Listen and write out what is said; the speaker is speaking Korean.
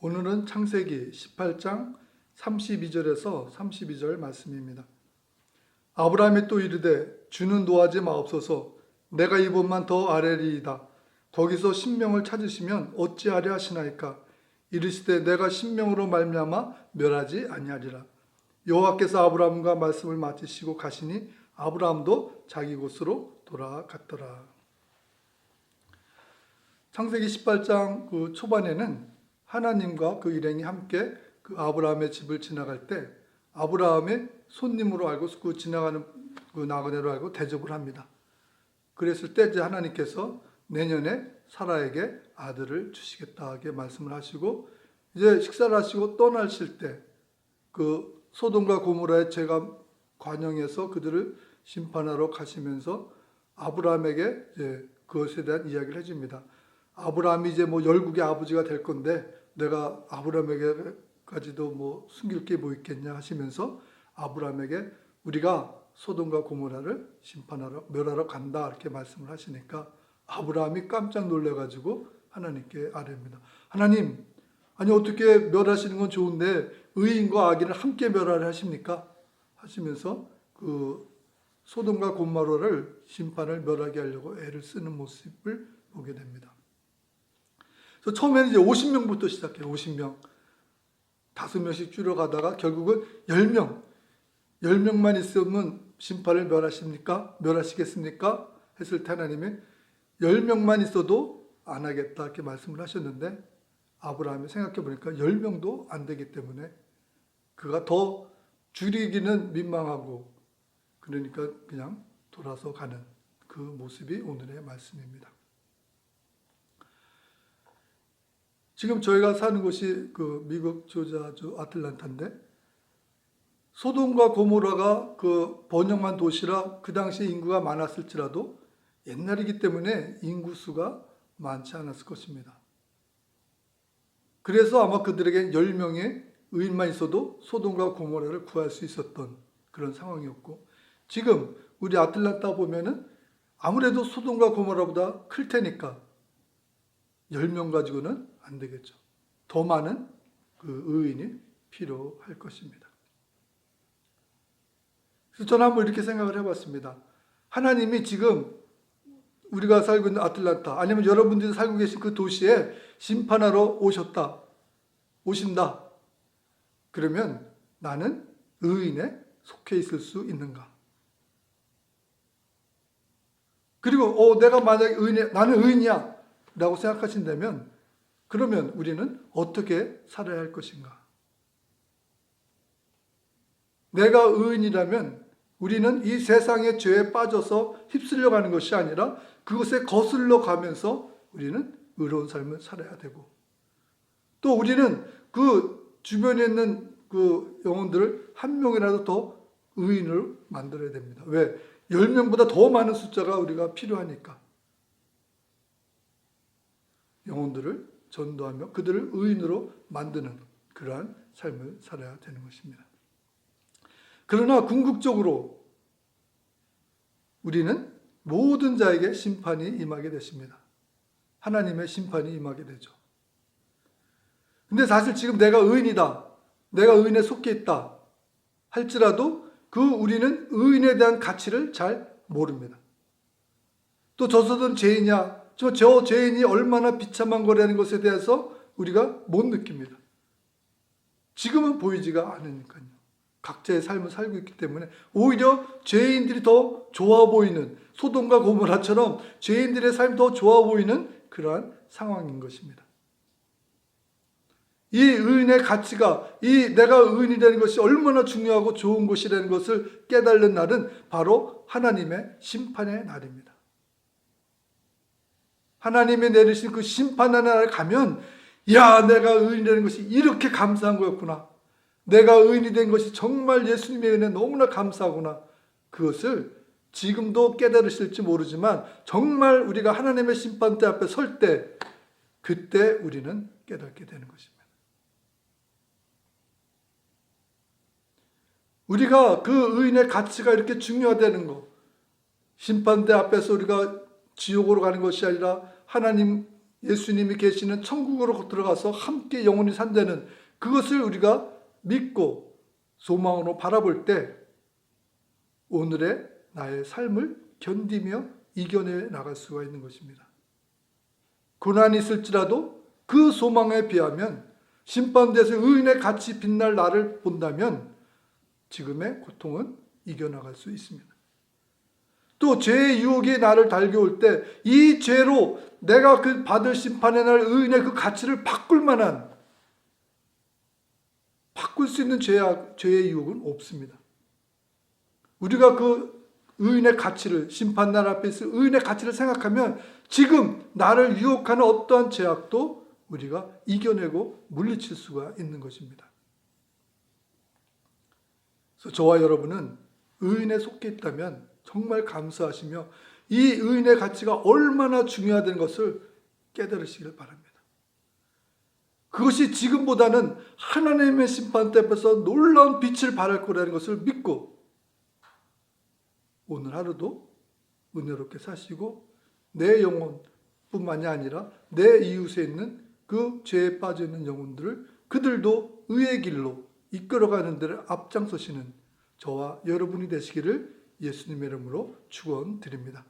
오늘은 창세기 18장 32절에서 32절 말씀입니다. 아브라함이 또 이르되 주는 노하지 마옵소서 내가 이번만 더 아뢰리이다. 거기서 신명을 찾으시면 어찌하려 하시나이까 이르시되 내가 신명으로 말미암아 멸하지 아니하리라. 여호와께서 아브라함과 말씀을 마치시고 가시니 아브라함도 자기 곳으로 돌아갔더라. 창세기 18장 그 초반에는 하나님과 그 일행이 함께 그 아브라함의 집을 지나갈 때 아브라함의 손님으로 알고 그 지나가는 그 나그네로 알고 대접을 합니다. 그랬을 때 이제 하나님께서 내년에 사라에게 아들을 주시겠다 하게 말씀을 하시고 이제 식사를 하시고 떠나실 때 그 소돔과 고모라의 죄가 관영해서 그들을 심판하러 가시면서 아브라함에게 이제 그것에 대한 이야기를 해줍니다. 아브라함이 이제 뭐 열국의 아버지가 될 건데 내가 아브라함에게까지도 뭐 숨길 게 뭐 있겠냐 하시면서 아브라함에게 우리가 소돔과 고모라를 심판하러 멸하러 간다 이렇게 말씀을 하시니까 아브라함이 깜짝 놀래 가지고 하나님께 아뢰입니다. 하나님 아니 어떻게 멸하시는 건 좋은데 의인과 악인을 함께 멸하려 하십니까? 하시면서 그 소돔과 고모라를 심판을 멸하게 하려고 애를 쓰는 모습을 보게 됩니다. 그래서 처음에는 이제 50명부터 시작해요. 50명. 다섯 명씩 줄여가다가 결국은 10명. 10명만 있으면 심판을 멸하십니까? 멸하시겠습니까? 했을 때 하나님이 10명만 있어도 안 하겠다 이렇게 말씀을 하셨는데 아브라함이 생각해 보니까 10명도 안 되기 때문에 그가 더 줄이기는 민망하고 그러니까 그냥 돌아서 가는 그 모습이 오늘의 말씀입니다. 지금 저희가 사는 곳이 그 미국 조자주 아틀란타인데 소돔과 고모라가 그 번영한 도시라 그 당시 인구가 많았을지라도 옛날이기 때문에 인구 수가 많지 않았을 것입니다. 그래서 아마 그들에게 10명의 의인만 있어도 소돔과 고모라를 구할 수 있었던 그런 상황이었고 지금 우리 아틀란타 보면은 아무래도 소돔과 고모라보다 클 테니까 10명 가지고는 안 되겠죠. 더 많은 그 의인이 필요할 것입니다. 그래서 저는 한번 이렇게 생각을 해봤습니다. 하나님이 지금 우리가 살고 있는 아틀란타 아니면 여러분들이 살고 계신 그 도시에 심판하러 오셨다. 오신다. 그러면 나는 의인에 속해 있을 수 있는가? 그리고 어, 내가 만약에 의인에 나는 의인이야 라고 생각하신다면 그러면 우리는 어떻게 살아야 할 것인가? 내가 의인이라면 우리는 이 세상의 죄에 빠져서 휩쓸려 가는 것이 아니라 그것에 거슬러 가면서 우리는 의로운 삶을 살아야 되고 또 우리는 그 주변에 있는 그 영혼들을 한 명이라도 더 의인을 만들어야 됩니다. 왜? 10명보다 더 많은 숫자가 우리가 필요하니까. 영혼들을 전도하며 그들을 의인으로 만드는 그러한 삶을 살아야 되는 것입니다. 그러나 궁극적으로 우리는 모든 자에게 심판이 임하게 되십니다. 하나님의 심판이 임하게 되죠. 근데 사실 지금 내가 의인이다. 내가 의인에 속해 있다. 할지라도 그 우리는 의인에 대한 가치를 잘 모릅니다. 또 저서든 죄이냐, 저, 저 죄인이 얼마나 비참한 거라는 것에 대해서 우리가 못 느낍니다. 지금은 보이지가 않으니까요. 각자의 삶을 살고 있기 때문에 오히려 죄인들이 더 좋아 보이는 소돔과 고모라처럼 죄인들의 삶이 더 좋아 보이는 그러한 상황인 것입니다. 이 의인의 가치가 이 내가 의인이 되는 것이 얼마나 중요하고 좋은 것이라는 것을 깨달는 날은 바로 하나님의 심판의 날입니다. 하나님이 내리신 그 심판의 날에 가면 야 내가 의인이 되는 것이 이렇게 감사한 거였구나. 내가 의인이 된 것이 정말 예수님의 은혜 너무나 감사하구나. 그것을 지금도 깨달으실지 모르지만 정말 우리가 하나님의 심판대 앞에 설 때 그때 우리는 깨닫게 되는 것입니다. 우리가 그 의인의 가치가 이렇게 중요하다는 거. 심판대 앞에서 우리가 지옥으로 가는 것이 아니라 하나님 예수님이 계시는 천국으로 들어가서 함께 영원히 산다는 그것을 우리가 믿고 소망으로 바라볼 때 오늘의 나의 삶을 견디며 이겨내 나갈 수가 있는 것입니다. 고난이 있을지라도 그 소망에 비하면 심판대에서 의인의 같이 빛날 나를 본다면 지금의 고통은 이겨나갈 수 있습니다. 또 죄의 유혹이 나를 달겨올 때 이 죄로 내가 그 받을 심판의 날 의인의 그 가치를 바꿀 만한 바꿀 수 있는 죄야, 죄의 유혹은 없습니다. 우리가 그 의인의 가치를 심판 날 앞에 있을 의인의 가치를 생각하면 지금 나를 유혹하는 어떠한 제약도 우리가 이겨내고 물리칠 수가 있는 것입니다. 그래서 저와 여러분은 의인에 속해 있다면 정말 감사하시며 이 의인의 가치가 얼마나 중요하다는 것을 깨달으시길 바랍니다. 그것이 지금보다는 하나님의 심판 때 앞에서 놀라운 빛을 발할 거라는 것을 믿고 오늘 하루도 은혜롭게 사시고 내 영혼뿐만이 아니라 내 이웃에 있는 그 죄에 빠져 있는 영혼들을 그들도 의의 길로 이끌어가는 데를 앞장서시는 저와 여러분이 되시기를 예수님의 이름으로 축원드립니다.